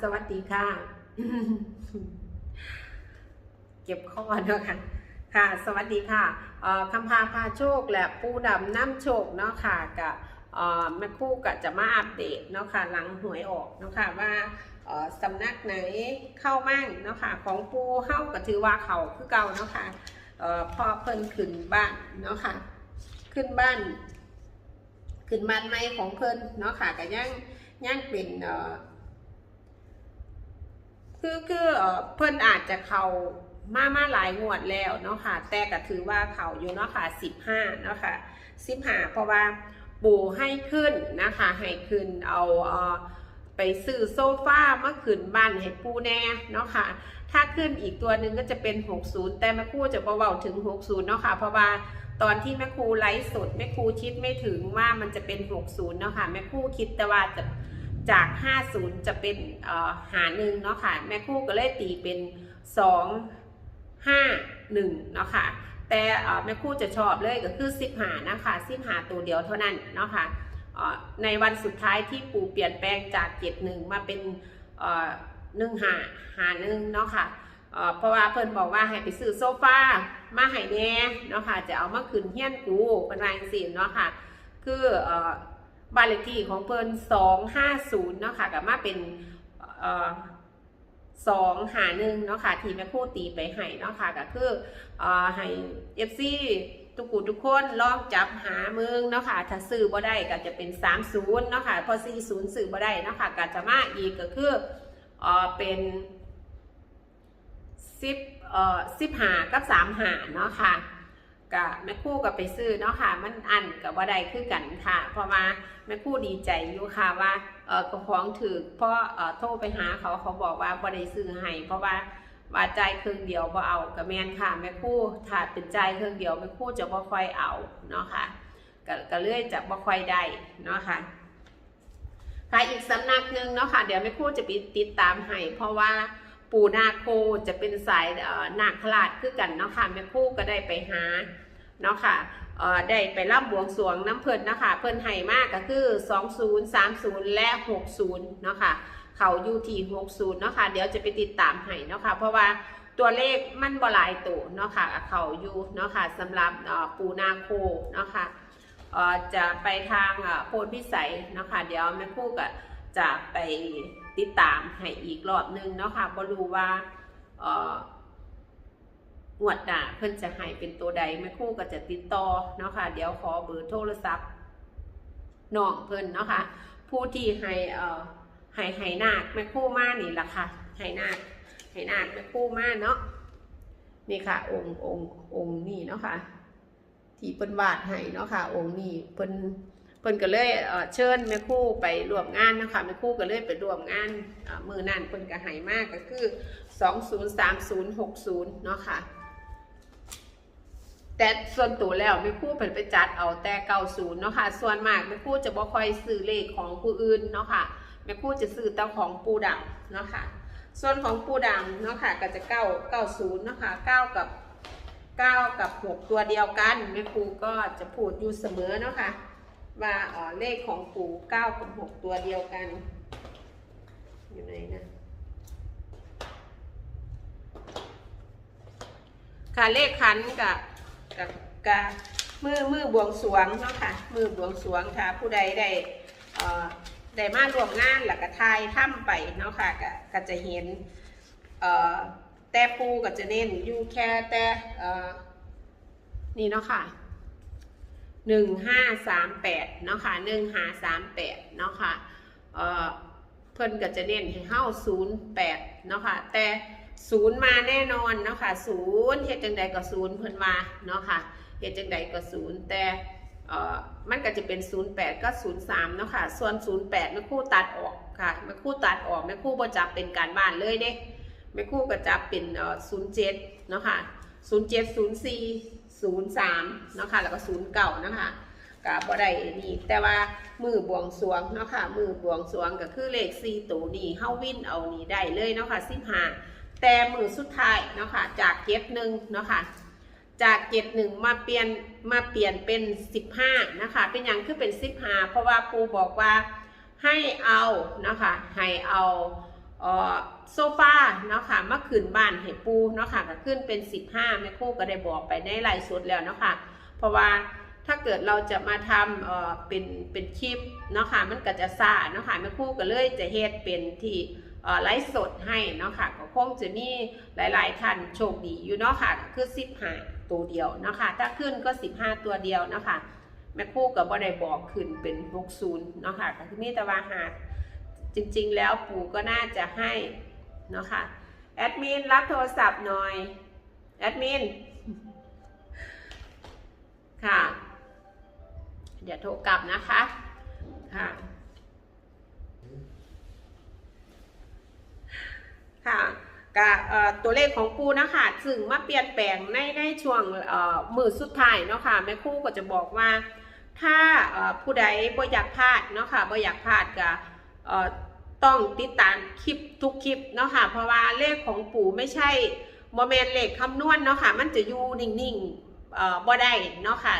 สวัสดีค่ะ เก็บข้อเนาะค่ะค่ะ สวัสดีค่ะเอ่อคำพาพาโชคและปูดำน้ำโชคเนาะค่ะกับแม่คู่ก็จะมาอัปเดตเนาะค่ะหลังหวยออกเนาะค่ะว่าสำนักไหนเข้ามั่งเนาะค่ะของปูเข้าก็ถือว่าเขาคือเก่าเนาะค่ะอพอเพิ่นขึ้นบ้านเนาะค่ะ ขึ้นบ้าน ขึ้นบ้านใหม่ของเพิ่นเนาะค่ะก็ยังยังเป็นเคือคือเอ่อเพิ่นอาจจะเขามามาหลายงวดแล้วเนาะค่ะ แต่ก็ถือว่าเขาอยู่เนาะค่ะสิบห้าเนาะค่ะสิบห้าเพราะว่าปู่ให้ขึ้นนะคะให้ขึ้นเอาเออไปซื้อโซฟาเมาขึ้นบ้านให้ปูแน่เนาะค่ะ ถ้าขึ้นอีกตัวหนึ่งก็จะเป็น 60 แต่แม่ครูจะเบาๆถึง 60 เนาะค่ะ เพราะว่าตอนที่แม่ครูไลฟ์สดแม่ครูคิดไม่ถึงว่ามันจะเป็น 60 เนาะค่ะแม่ครูคิดแต่ว่าจะ จาก 50 จะเป็นหาหนึ่งเนาะค่ะ แม่ครู่ก็เลยตีเป็น 2 5 1 เนาะค่ะ แต่แม่ครู่จะชอบเลยก็คือ10หานะคะ10หาตัวเดียวเท่านั้นเนาะค่ะเอ่อในวันสุดท้ายที่ปู่เปลี่ยนแปลงจากเจ็ดหนึ่งมาเป็นหนึ่งหาหาหนึ่งเนาะค่ะเอ่อเพราะว่าเพิ่นบอกว่าให้ไปซื้อโซฟามาให้แน่เนาะค่ะจะเอามาขึ้นเฮียนกูเป็นรางสิเนาะค่ะ คืออ บ้านเลขที่ของเพิ่นสองห้าศูนย์เนาะค่ะกับมาเป็นสองหาหนึ่งเนาะค่ะทีแม่คู่ตีไปให้เนาะค่ะก็คือเอ่อให้เอฟซีทุกกูทุกคนลองจับหาเมืองเนาะค่ะถ้าซื้อบ่ได้ก็จะเป็น30เนาะค่ะพอ40ซื้อบ่ได้เนาะค่ะก็จะมาอีกก็คือเออเป็น10เอ่อ15กับ3หาเนาะค่ะ กับแม่คู่กับไปซื้อเนาะค่ะ มันอันกับว่าใดคือกันค่ะเพราะว่าแม่คู่ดีใจอยู่ค่ะว่าเออกระของถือเพราะเออโทรไปหาเขาเขาบอกว่าบ่ได้ซื้อให้เพราะว่าว่าใจครึ่งเดียวบ่เอากับแมนค่ะแม่คู่ถ้าเป็นใจครึ่งเดียวแม่คู่จะบ่ค่อยเอาเนาะค่ะก็ก็เลยจะบ่ค่อยได้เนาะค่ะค่ะอีกสำนักหนึ่งเนาะค่ะ เดี๋ยวแม่คู่จะไปติดตามให้เพราะว่า ปูนาโคจะเป็นสายนาคราชคือกันเนาะค่ะแม่คู่ก็ได้ไปหาเนาะค่ะเอ่อได้ไปรับบวงสรวงน้ำเพิ่นนะคะ เพิ่นให้มากก็คือ 20 30 และ 60 เนาะค่ะ เขาอยู่ที่60 เนาะค่ะ เดี๋ยวจะไปติดตามให้เนาะค่ะ เพราะว่าตัวเลขมันบลายตัวเนาะค่ะ เขาอยู่เนาะค่ะสำหรับปูนาโคเนาะค่ะเอ่อจะไปทางโพธิพิสัยเนาะค่ะ เดี๋ยวแม่คู่ก็ จะไปติดตามให้อีกรอบนึงเนาะค่ะบ่รู้ว่าเอ่องวดหน้าเพิ่นจะให้เป็นตัวใดแม่ครู่ก็จะติดต่อเนาะค่ะ เดี๋ยวขอเบอร์โทรศัพท์น้องเพิ่นเนาะค่ะ ผู้ที่ให้เอ่อให้ให้นาคแม่ครู่มานี่ล่ะค่ะให้นาคให้นาคแม่ครู่มาเนาะนี่ค่ะ องค์องค์องค์นี่เนาะค่ะที่เพิ่นวาดให้เนาะค่ะ องค์นี้เพิ่น เพิ่นก็เลยเชิญแม่คู่ไปร่วมงานนะคะแม่คู่ก็เลยไปร่วมงานมือนั่นเพิ่นก็ให้มากก็คือ 203060 เนาะค่ะ แต่ส่วนตัวแล้วไม่คู่เพิ่นไปจัดเอาแต่เก้าศูนย์เนาะค่ะ ส่วนมากไม่คู่จะบ่ค่อยซื้อเลขของผู้อื่นเนาะค่ะไม่คู่จะซื้อแต่ของปูดำเนาะค่ะ ส่วนของปูดำเนาะค่ะก็จะเก้าเก้าศูนย์เนาะค่ะเก้ากับเก้ากับหกตัวเดียวกันแม่ครูก็จะพูดอยู่เสมอเนาะค่ะ ว่าเอ่อเลขของปู่เก้ากับหกตัวเดียวกัน อยู่ไหนนะค่ะเลขขันกับกับกับมือมือบวงสรวงเนาะค่ะมือบวงสรวงค่ะผู้ใดได้เอ่อได้มาร่วมงานหลักกะทายถ้ำไปเนาะค่ะก็ก็จะเห็นเอ่อแต่ปูก็จะเน้นอยู่แค่แต่เอ่อนี่เนาะค่ะ หนึ่งห้าสามแปดเนาะค่ะหนึ่งห้าสามแปดเนาะค่ะเอ่อเพิ่นก็จะเน้นให้เข้าศูนย์แปดเนาะค่ะแต่ศูนย์มาแน่นอนเนาะค่ะศูนย์เฮ็ดจังใดก็ศูนย์เพิ่นว่าเนาะค่ะเฮ็ดจังใดก็ศูนย์แต่เอ่อมันก็จะเป็น 08 ก็ 03 เนาะค่ะ ส่วน 08แม่ครู่ตัดออกค่ะแม่ครู่ตัดออกแม่ครู่บ่จับเป็นการบ้านเลยเด้แม่ครู่ก็จับเป็นเอ่อ07 เนาะค่ะ 07 04 03เนาะค่ะแล้วก็09เนานะค่ะก็บ่ได้นี่แต่ว่ามือบวงสวงเนาะค่ะมือบวงสวงก็คือเลข4ตัวนี้เฮาวินเอานี่ได้เลยเนาะค่ะ15แต่มือสุดท้ายเนาะค่ะจากเก็บหนึ่งเนาะค่ะจากเก็บหนึ่งมาเปลี่ยนมาเปลี่ยนเป็นสิบห้านะคะเป็นอย่างคือเป็นสิบห้าเพราะว่าครูบอกว่าให้เอานะคะให้เอา โซฟาเนาะค่ะมาขึ้นบ้านให้ปูเนาะค่ะก็ขึ้นเป็น 15แม่ครู่ก็ได้บอกไปในไลฟ์สดแล้วเนาะค่ะเพราะว่าถ้าเกิดเราจะมาทำเอ่อเป็นเป็นคลิปเนาะค่ะมันก็จะซ่าเนาะค่ะแม่ครู่ก็เลยจะเฮ็ดเป็นที่เอ่อไลฟ์สดให้เนาะค่ะก็คงจะมีหลายๆท่านโชคดีอยู่เนาะค่ะคือ15ตัวเดียวเนาะค่ะถ้าขึ้นก็ 15 ตัวเดียวเนาะค่ะแม่ครู่ก็บ่ได้บอกขึ้นเป็น60เนาะค่ะก็คือมีแต่ว่าหา จริงๆ แล้วปู่ก็น่าจะให้เนาะค่ะแอดมินรับโทรศัพท์หน่อยแอดมินค่ะ เดี๋ยวโทรกลับนะคะค่ะค่ะกับตัวเลขของปูนะคะซึ่งมาเปลี่ยนแปลงในในช่วงมือสุดท้ายเนาะค่ะแม่คู่ก็จะบอกว่าถ้าผู้ใดบ่อยากพลาดเนาะค่ะบ่อยากพลาดก็เอ่อ ต้องติดตามคลิปทุกคลิปเนาะค่ะ เพราะว่าเลขของปู่ไม่ใช่โมเมนเลขคำนวณเนาะค่ะ มันจะอยู่นิ่งๆเอ่อบ่ได้เนาะค่ะ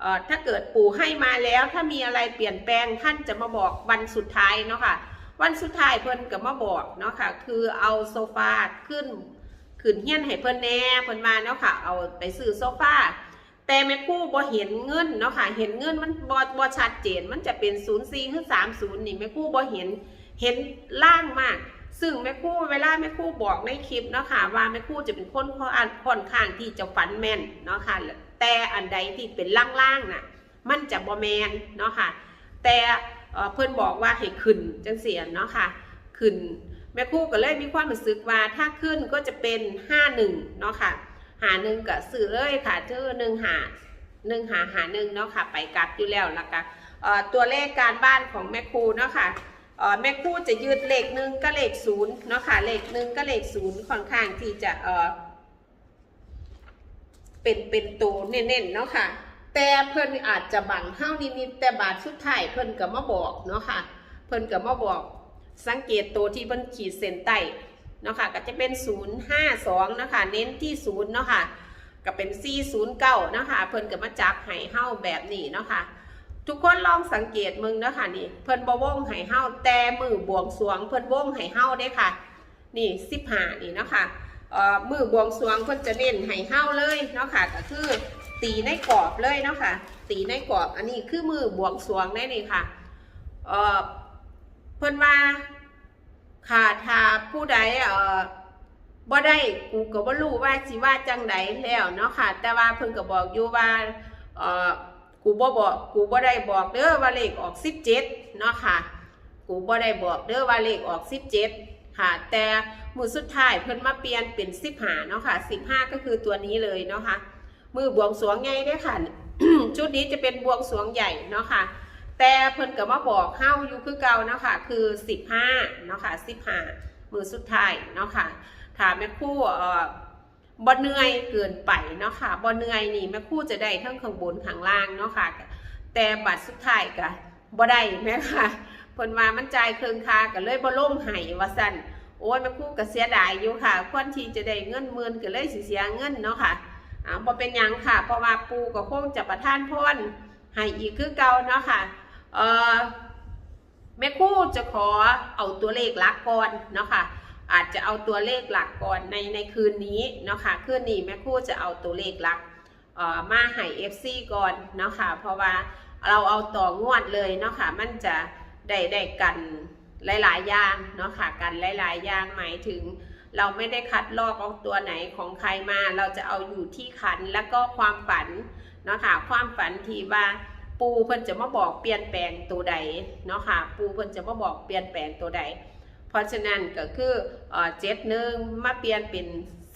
เอ่อถ้าเกิดปู่ให้มาแล้วถ้ามีอะไรเปลี่ยนแปลงท่านจะมาบอกวันสุดท้ายเนาะค่ะ วันสุดท้ายเพิ่นก็มาบอกเนาะค่ะ คือเอาโซฟาขึ้นขึ้นเฮี้ยนให้เพิ่นแน่เพิ่นมาเนาะค่ะ เอาไปซื้อโซฟา แต่แม่คู่บ่เห็นเงินเนาะค่ะ เห็นเงินมันบ่บ่ชัดเจน มันจะเป็น0 4หรือ30นี่แม่คู่บ่เห็น เห็นล่างมาก ซึ่งแม่คู่เวลาแม่คู่บอกในคลิปเนาะค่ะ ว่าแม่คู่จะเป็นคนค่อนข้างที่จะฝันแม่นเนาะค่ะ แต่อันใดที่เป็นล่างๆน่ะ มันจะบ่แมนเนาะค่ะ แต่เอ่อนบอกว่าให้ขึ้นจังเสียเนาะค่ะ ขึ้นแม่คู่ก็เลยมีความรู้สึกว่าถ้าขึ้นก็จะเป็น 51 เนาะค่ะ หาหนึ่งก็ซื้อเลยค่ะชื่อหนึ่งหาหนึ่งหาหาหนึ่งเนาะค่ะ ไปกลับอยู่แล้วแล้วก็เอ่อตัวเลขการบ้านของแม่ครูเนาะค่ะเอ่อแม่ครูจะยืดเลขหนึ่งก็เลขศูนย์เนาะค่ะเลขหนึ่งก็เลขศูนย์ค่อนข้างที่จะเอ่อเป็นเป็นตัวเน้นๆเนาะค่ะ แต่เพิ่นอาจจะบังเฮ้านิดๆแต่บาทสุดท้ายเพิ่นก็มาบอกเนาะค่ะ เพิ่นก็มาบอกสังเกตตัวที่เพิ่นขีดเส้นใต้ เนาะค่ะก็จะเป็น 052นะคะเน้นที่0เนาะค่ะก็เป็น 409นะคะเพิ่นก็มาจับไห้เฮาแบบนี้เนาะค่ะทุกคนลองสังเกตมึงเนาะค่ะนี่เพิ่นบ่วงไห้เฮาแต่มือบวงสวง เพิ่นวงไห้เฮาเด้ค่ะ นี่15นี่เนาะค่ะเอ่อมือบวงสวงเพิ่นจะเน้นไห้เฮาเลยเนาะค่ะก็คือตีในกรอบเลยเนาะค่ะ ตีในกรอบอันนี้คือมือบวงสวงได้นี่ค่ะเอ่อเพิ่นว่า ค่ะถ้าผู้ใดเอ่อบ่ได้กูก็บ่รู้ว่าสิว่าจังใดแล้วเนาะค่ะ แต่ว่าเพิ่นก็บอกอยู่ว่าเอ่อกูบ่บอกกูบ่ได้บอกเด้อว่าเลขออก17เนาะค่ะ กูบ่ได้บอกเด้อว่าเลขออก17ค่ะ แต่มือสุดท้ายเพิ่นมาเปลี่ยนเป็น15เนาะค่ะ15ก็คือตัวนี้เลยเนาะค่ะมือบวงสรวงใหญ่เด้อค่ะ ชุดนี้จะเป็นบวงสรวงใหญ่เนาะค่ะ แต่เพิ่นก็มาบอกเฮาอยู่คือเก่าเนาะค่ะคือ 15เนาะค่ะ15 มือสุดท้ายเนาะค่ะถ้าแม่คู่เอ่อบ่เหนื่อยเกินไปเนาะค่ะบ่เหนื่อยนี่แม่คู่จะได้ทั้งข้างบนข้างล่างเนาะค่ะ แต่บัตรสุดท้ายก็บ่ได้แม่ค่ะเพิ่นว่ามันจ่ายเครื่องค่าก็เลยบ่ลงให้ว่าซั่นโอ้ยแม่คู่ก็เสียดายอยู่ค่ะควรที่จะได้เงินหมื่นก็เลยสิเสียเงินเนาะค่ะอ่าบ่เป็นหยังค่ะ เพราะว่าปู่ก็คงจะประทานพรให้อีกคือเก่าเนาะค่ะ เอ่อแม่คู่จะขอเอาตัวเลขหลักก่อนเนาะค่ะอาจจะเอาตัวเลขหลักก่อนในในคืนนี้เนาะค่ะคืนนี้แม่คู่จะเอาตัวเลขหลักเอ่อมาให้ FC ก่อนเนาะค่ะเพราะว่าเราเอาต่องวดเลยเนาะค่ะมันจะได้ได้กันหลาย ๆ อย่างเนาะค่ะกันหลาย ๆ อย่างหมายถึงเราไม่ได้คัดลอกเอาตัวไหนของใครมา เราจะเอาอยู่ที่ขันแล้วก็ความฝันเนาะค่ะความฝันที่ว่า ปูเพิ่นจะมาบอกเปลี่ยนแปลงตัวใดเนาะค่ะ ปูเพิ่นจะมาบอกเปลี่ยนแปลงตัวใด เพราะฉะนั้นก็คือเจ็ดหนึ่งมาเปลี่ยนเป็น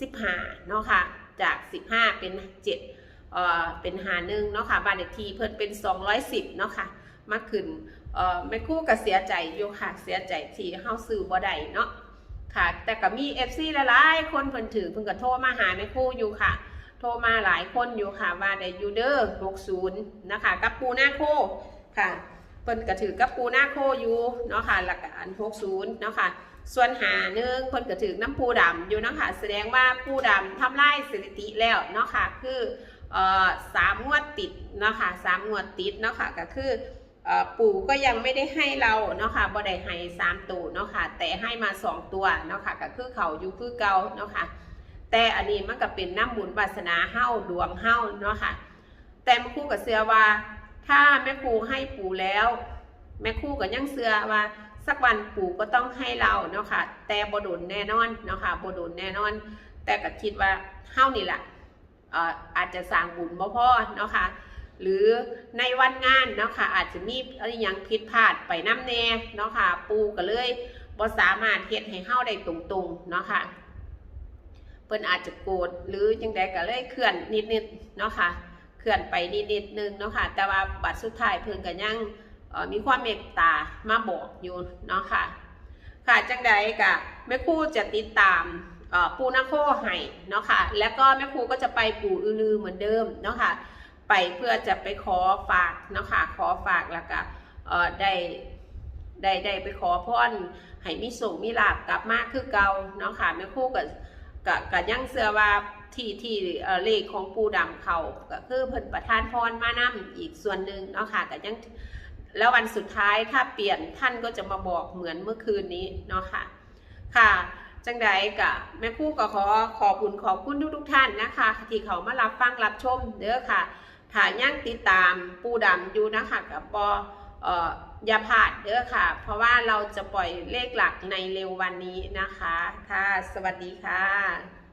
สิบห้าเนาะค่ะ จากสิบห้าเป็นเจ็ดเอ่อเป็นหาหนึ่งเนาะค่ะบ้านเลขที่เพิ่นเป็นสองร้อยสิบเนาะค่ะมาขึ้นเอ่อแม่คู่ก็เสียใจอยู่ค่ะเสียใจที่เฮาซื้อบ่ได้เนาะค่ะ แต่ก็มี FC หลายๆคนเพิ่นถือเพิ่นก็โทรมาหาแม่คู่อยู่ค่ะ ทรมาหลายคนอยู่ค่ะว่าได้ยูเดอร์60นะคะกับปูหน้าโคค่ะเพิ่นก็ถือกับปูหน้าโคอยู่เนาะค่ะหลักอัน60เนาะค่ะส่วนหาหนึ่งเพิ่นก็ถือน้ำปูดำอยู่เนาะค่ะแสดงว่าปูดำทำลายสถิติแล้วเนาะค่ะคือเอ่อสามงวดติดเนาะค่ะสามงวดติดเนาะค่ะก็คือเอ่อปู่ก็ยังไม่ได้ให้เราเนาะค่ะบ่ได้ให้สามตัวเนาะค่ะแต่ให้มาสองตัวเนาะค่ะก็คือเขาอยู่คือเก่าเนาะค่ะ แต่อันนี้มันก็เป็นน้ำบุญวาสนาเฮาดวงเฮาเนาะค่ะ แต่แม่ครู่กับเสือว่า ถ้าแม่ครูให้ปู่แล้ว แม่ครู่ก็ยังเสือว่า สักวันปู่ก็ต้องให้เราเนาะค่ะ แต่บ่โดนแน่นอนเนาะค่ะบ่โดนแน่นอน แต่ก็คิดว่าเฮานี่แหละเอ่อาจจะสร้างบุญบ่พ่อเนาะค่ะหรือในวันงานเนาะค่ะอาจจะมีอะไรยังผิดพลาดไปน้ำแน่เนาะค่ะปูก็เลยบ่สามารถเฮ็ดให้เฮาได้ตรงๆเนาะค่ะ เพิ่นอาจจะโกรธหรือจังใดก็เลยเคลื่อนนิดๆเนาะค่ะเคลื่อนไปนิดๆนึงเนาะค่ะแต่ว่าบัดสุดท้ายเพิ่นก็ยังออมีความเมตตามาบอกอยู่เนาะค่ะค่ะจังใดก็แม่ครูจะติดตามอ่อปูนาโคให้เนาะค่ะแล้วก็แม่ครูก็จะไปปู่อือลือเหมือนเดิมเนาะค่ะไปเพื่อจะไปขอฝากเนาะค่ะขอฝากแล้วก็ได้ได้ได้ไปขอพรให้มีส่งมีลาบกลับมาคือเก่าเนาะค่ะแม่ครูกับ กับกับยังเสือว่าที่ที่เลขของปูดำเขาก็คือเพิ่นประทานพรมานํอีกส่วนหนึ่งเนาะค่ะก็ยังแล้ววันสุดท้ายถ้าเปลี่ยนท่านก็จะมาบอกเหมือนเมื่อคืนนี้เนาะค่ะ ค่ะ จังใดกับแม่คู่ก็ขอขอบคุณขอบคุณทุกทุกท่านนะคะ ที่เขามารับฟังรับชมเด้อค่ะถ้ายังติดตามปูดำอยู่นะคะกับบอเอ่อ อย่าพลาดเด้อค่ะ เพราะว่าเราจะปล่อยเลขหลักในเร็ววันนี้นะคะ ค่ะ สวัสดีค่ะ